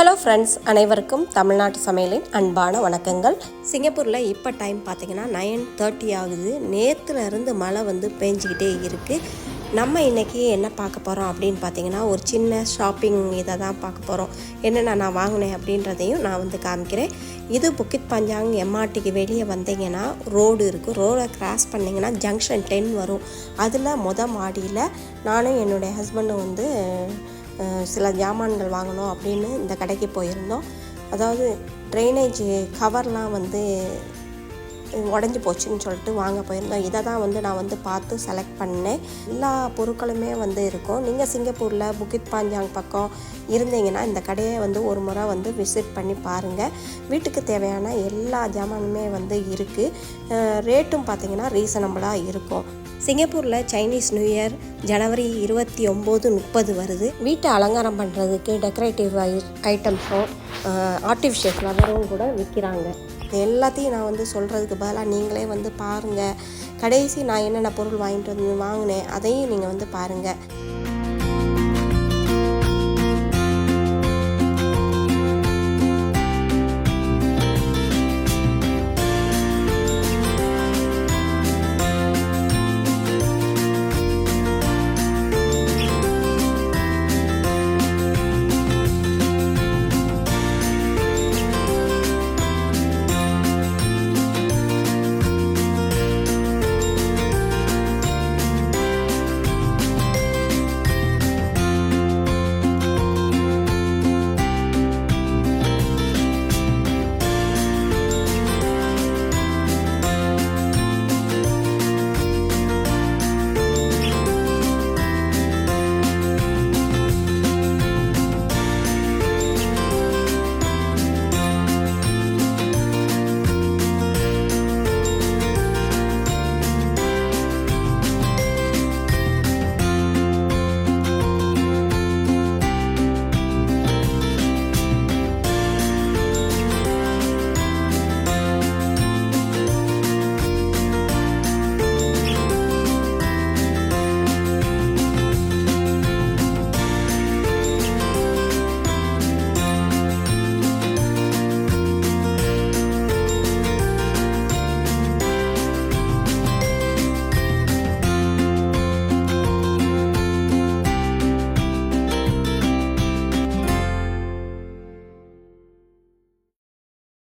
Hello friends அனைவருக்கும் தமிழ்நாட்டு சமையலின் அன்பான வணக்கங்கள். சிங்கப்பூரில் இப்போ டைம் பார்த்தீங்கன்னா நைன் தேர்ட்டி ஆகுது. நேற்றுலேருந்து மழை வந்து பேஞ்சிக்கிட்டே இருக்குது நம்ம இன்றைக்கி என்ன பார்க்க போகிறோம் அப்படின்னு பார்த்தீங்கன்னா ஒரு சின்ன ஷாப்பிங் இதை தான் பார்க்க போகிறோம் என்னென்ன நான் வாங்கினேன் அப்படின்றதையும் நான் வந்து காமிக்கிறேன். இது புக்கித் பஞ்சாங் எம்ஆர்டிக்கு வெளியே வந்தீங்கன்னா ரோடு இருக்குது ரோடை கிராஸ் பண்ணிங்கன்னா ஜங்ஷன் டென் வரும். அதில் மொதல் மாடியில் நானும் என்னுடைய ஹஸ்பண்டும் வந்து சில ஜாமான்கள் வாங்கணும் அப்படின்னு இந்த கடைக்கு போயிருந்தோம். அதாவது ட்ரைனேஜ் கவர்லாம் வந்து உடஞ்சி போச்சுன்னு சொல்லிட்டு வாங்க போயிருந்தோம். இதை தான் வந்து நான் வந்து பார்த்து செலக்ட் பண்ணேன். எல்லா பொருட்களுமே வந்து இருக்கும். நீங்கள் சிங்கப்பூரில் புக்கிட் பாஞ்சாங் பக்கம் இருந்தீங்கன்னா இந்த கடையை வந்து ஒரு முறை வந்து விசிட் பண்ணி பாருங்கள் வீட்டுக்கு தேவையான எல்லா ஜாமானுமே வந்து இருக்குது ரேட்டும் பார்த்திங்கன்னா ரீசனபிளாக இருக்கும். சிங்கப்பூரில் சைனீஸ் நியூ இயர் ஜனவரி இருபத்தி ஒம்பது முப்பது வருது. வீட்டை அலங்காரம் பண்ணுறதுக்கு டெக்கரேட்டிவ் ஐட்டம்ஸும் ஆர்டிஃபிஷியல் ஃப்ளவரும் கூட விற்கிறாங்க எல்லாத்தையும் நான் வந்து சொல்கிறதுக்கு பதிலாக நீங்களே வந்து பாருங்கள் கடைசி நான் என்னென்ன பொருள் வாங்கிட்டு வந்து வாங்கினேன் அதையும் நீங்கள் வந்து பாருங்கள்